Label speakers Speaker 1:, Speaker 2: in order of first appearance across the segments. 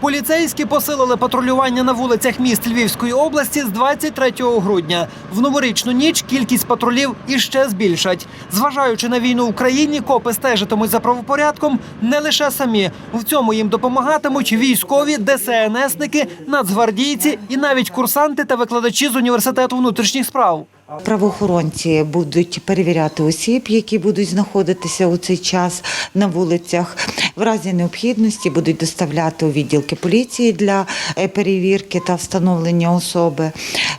Speaker 1: Поліцейські посилили патрулювання на вулицях міст Львівської області з 23 грудня. В новорічну ніч кількість патрулів іще збільшать. Зважаючи на війну в Україні, копи стежитимуть за правопорядком не лише самі. В цьому їм допомагатимуть військові, ДСНСники, нацгвардійці і навіть курсанти та викладачі з університету внутрішніх справ.
Speaker 2: Правоохоронці будуть перевіряти осіб, які будуть знаходитися у цей час на вулицях. В разі необхідності будуть доставляти у відділки поліції для е, перевірки та встановлення особи.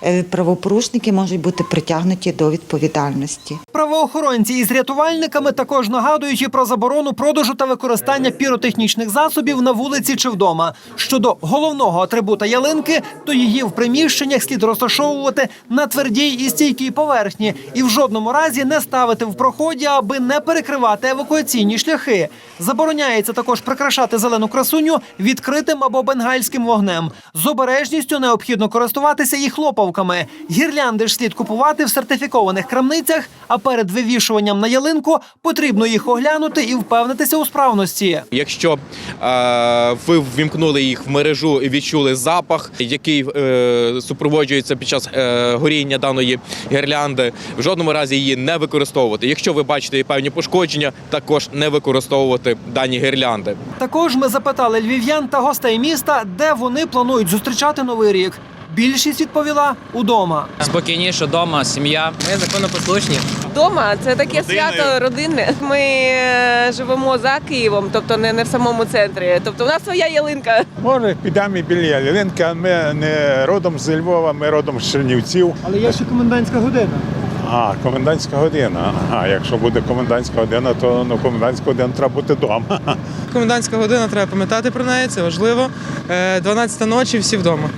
Speaker 2: Е, Правопорушники можуть бути притягнуті до відповідальності.
Speaker 1: Правоохоронці із рятувальниками також нагадують і про заборону продажу та використання піротехнічних засобів на вулиці чи вдома. Щодо головного атрибута ялинки, то її в приміщеннях слід розташовувати на твердій і стійкій поверхні і в жодному разі не ставити в проході, аби не перекривати евакуаційні шляхи. Забороняється також прикрашати зелену красуню відкритим або бенгальським вогнем. З обережністю необхідно користуватися і хлопавками. Гірлянди ж слід купувати в сертифікованих крамницях, а перед вивішуванням на ялинку потрібно їх оглянути і впевнитися у справності.
Speaker 3: Якщо е, ви ввімкнули їх в мережу і відчули запах, який е, супроводжується під час е, горіння даної гірлянди, в жодному разі її не використовувати. Якщо ви бачите певні пошкодження, також не використовувати дані гірлянди.
Speaker 1: Також ми запитали львів'ян та гостей міста, де вони планують зустрічати новий рік. Більшість відповіла удома.
Speaker 4: Спокійніше вдома, сім'я. Ми законопослушні.
Speaker 5: Дома це таке свято родинне. Ми е, живемо за Києвом, тобто не, не в самому центрі. Тобто, у нас своя ялинка.
Speaker 6: Може, підемо і біля ялинки, а ми не родом з Львова, ми родом з Чернівців.
Speaker 1: Але є ще комендантська година.
Speaker 6: А, комендантська година. Ага, якщо буде комендантська година, то ну, комендантська година треба бути вдома.
Speaker 7: Комендантська година, треба пам'ятати про неї, це важливо. Е, 12 ночі, всі вдома.